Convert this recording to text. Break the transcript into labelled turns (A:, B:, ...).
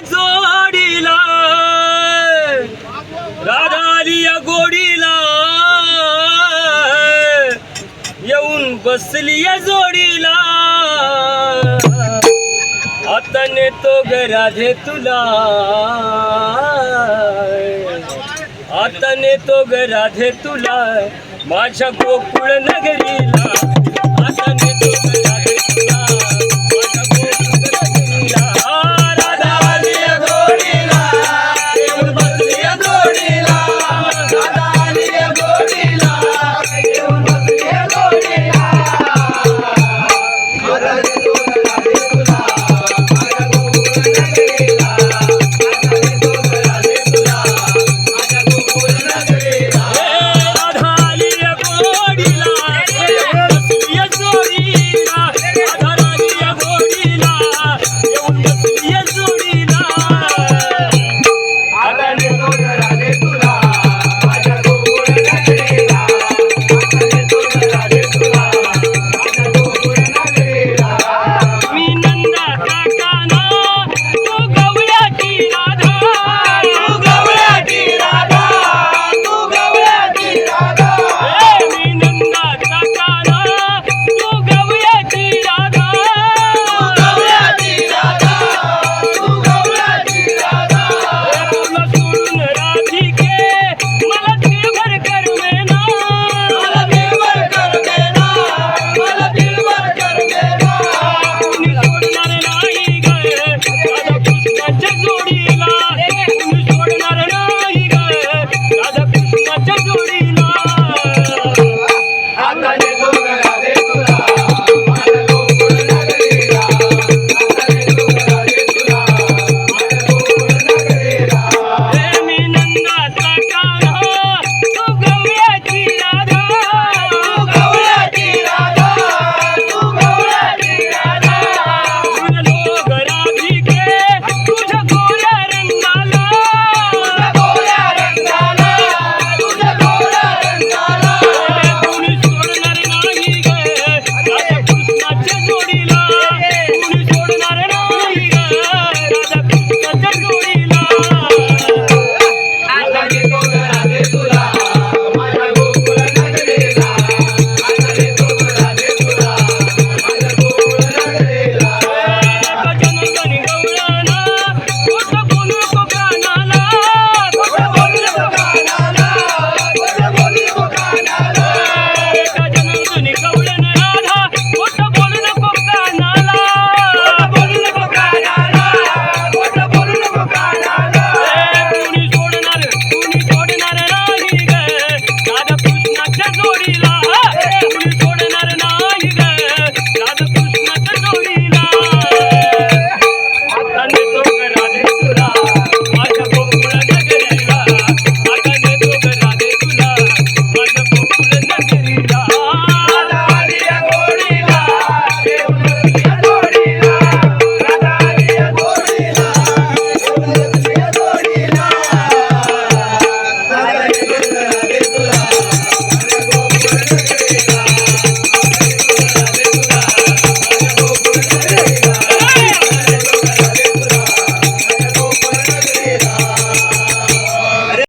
A: जोडीला. राधाली या गोडीला. येऊन बसली या जोडीला. आता नेतो ग राधे तुला. आता नेतो ग राधे तुला. माझ्या गोकुळ नगरीला.